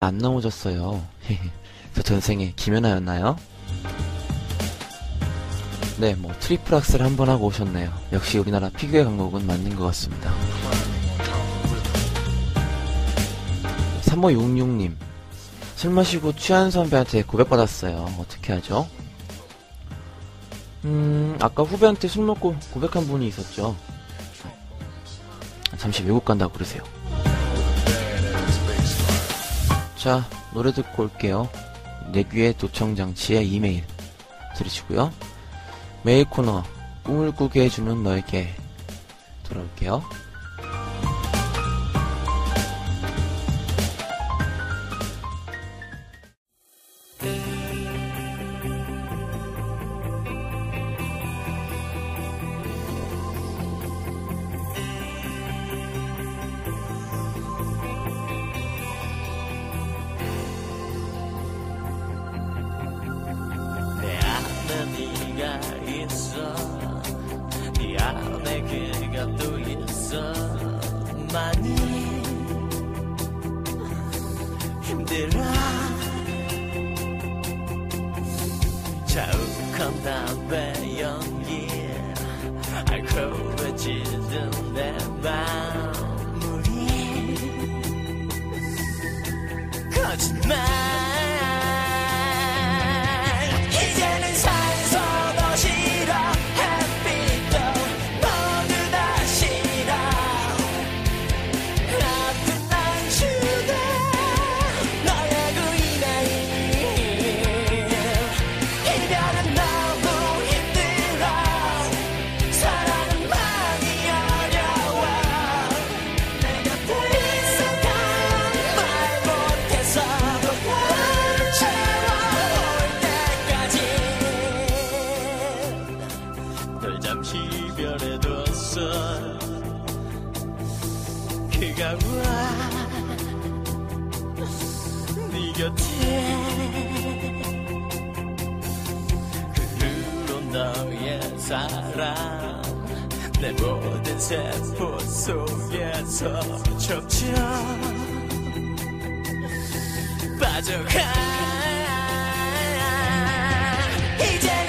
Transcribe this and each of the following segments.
안 넘어졌어요. 저 전생에 김연아였나요? 네, 뭐 트리플 악셀 한 번 하고 오셨네요. 역시 우리나라 피규어 강국은 맞는 것 같습니다. 3566님, 술 마시고 취한 선배한테 고백받았어요. 어떻게 하죠? 음, 아까 후배한테 술 먹고 고백한 분이 있었죠. 잠시 외국 간다고 그러세요. 자, 노래 듣고 올게요. 내 귀에 도청장치의 이메일 들으시고요. 메일 코너, 꿈을 꾸게 해주는 너에게 돌아올게요. 많이 너의 사랑. 내 모든 세포 속에서 척척 빠져가. 이제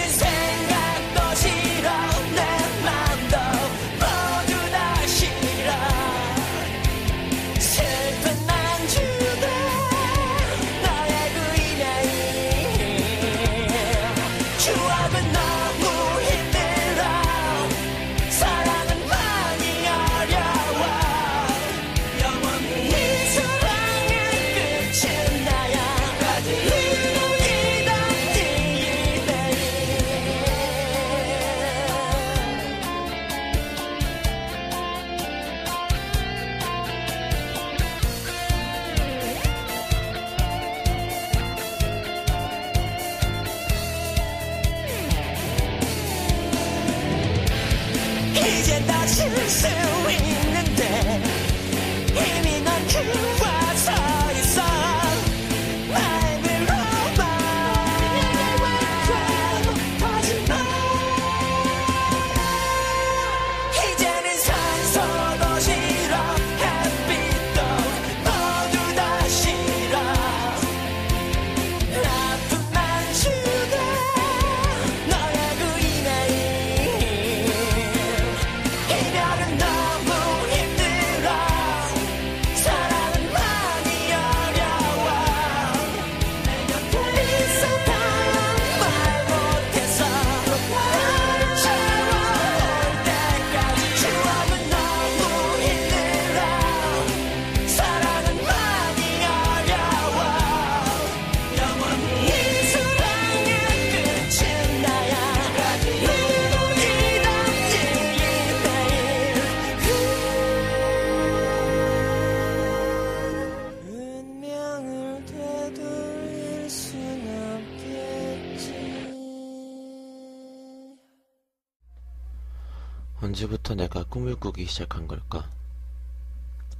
언제부터 내가 꿈을 꾸기 시작한 걸까?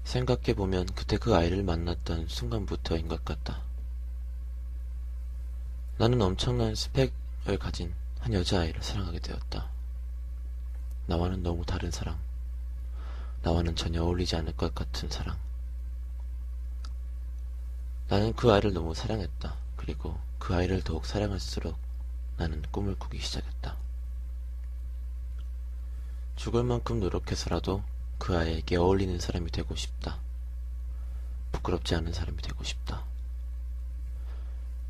생각해보면 그때 그 아이를 만났던 순간부터인 것 같다. 나는 엄청난 스펙을 가진 한 여자아이를 사랑하게 되었다. 나와는 너무 다른 사랑. 나와는 전혀 어울리지 않을 것 같은 사랑. 나는 그 아이를 너무 사랑했다. 그리고 그 아이를 더욱 사랑할수록 나는 꿈을 꾸기 시작했다. 죽을 만큼 노력해서라도 그 아이에게 어울리는 사람이 되고 싶다. 부끄럽지 않은 사람이 되고 싶다.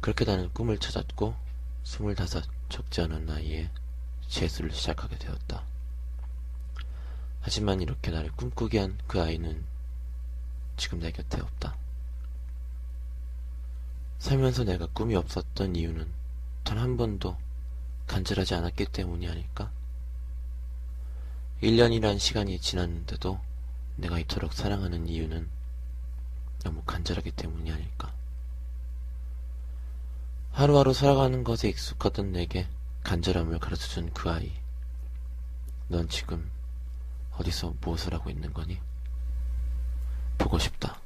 그렇게 나는 꿈을 찾았고, 스물다섯 적지 않은 나이에 재수를 시작하게 되었다. 하지만 이렇게 나를 꿈꾸게 한 그 아이는 지금 내 곁에 없다. 살면서 내가 꿈이 없었던 이유는 단 한 번도 간절하지 않았기 때문이 아닐까? 1년이란 시간이 지났는데도 내가 이토록 사랑하는 이유는 너무 간절하기 때문이 아닐까? 하루하루 살아가는 것에 익숙하던 내게 간절함을 가르쳐준 그 아이. 넌 지금 어디서 무엇을 하고 있는 거니? 보고 싶다.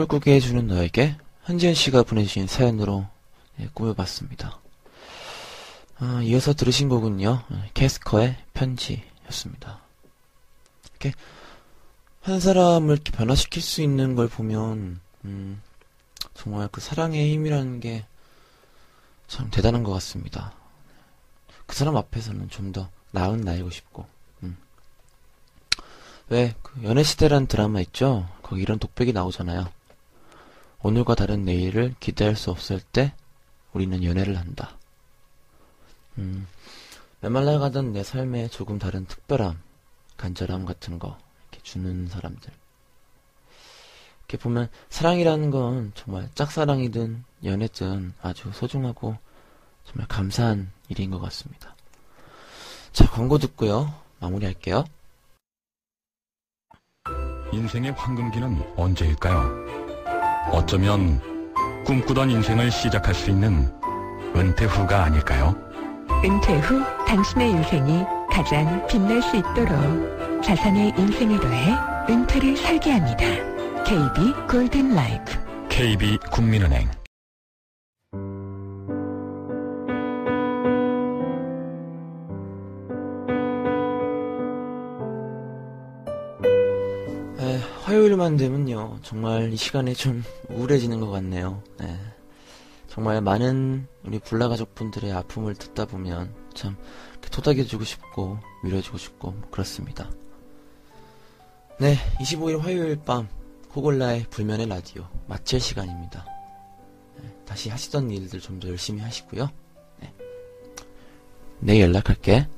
꿈을 꾸게 해주는 너에게 현지현 씨가 보내주신 사연으로 예, 꾸며봤습니다. 아, 이어서 들으신 곡은요, 예, 캐스커의 편지였습니다. 이렇게 한 사람을 이렇게 변화시킬 수 있는 걸 보면, 음, 정말 그 사랑의 힘이라는 게 참 대단한 것 같습니다. 그 사람 앞에서는 좀 더 나은 나이고 싶고, 음. 왜, 그 연애시대라는 드라마 있죠? 거기 이런 독백이 나오잖아요. 오늘과 다른 내일을 기대할 수 없을 때 우리는 연애를 한다. 음, 메말라가던 내 삶에 조금 다른 특별함, 간절함 같은 거 이렇게 주는 사람들. 이렇게 보면 사랑이라는 건 정말 짝사랑이든 연애든 아주 소중하고 정말 감사한 일인 것 같습니다. 자, 광고 듣고요. 마무리할게요. 인생의 황금기는 언제일까요? 어쩌면 꿈꾸던 인생을 시작할 수 있는 은퇴 후가 아닐까요? 은퇴 후 당신의 인생이 가장 빛날 수 있도록 자산의 인생을 더해 은퇴를 설계합니다. KB 골든 라이프 KB 국민은행 화요일만 되면요, 정말 이 시간에 좀 우울해지는 것 같네요. 네. 정말 많은 우리 불라 가족분들의 아픔을 듣다 보면 참 토닥여주고 싶고 밀어주고 싶고 뭐 그렇습니다. 네, 25일 화요일 밤 코골라의 불면의 라디오 마칠 시간입니다. 네, 다시 하시던 일들 좀 더 열심히 하시고요. 네. 내일 연락할게.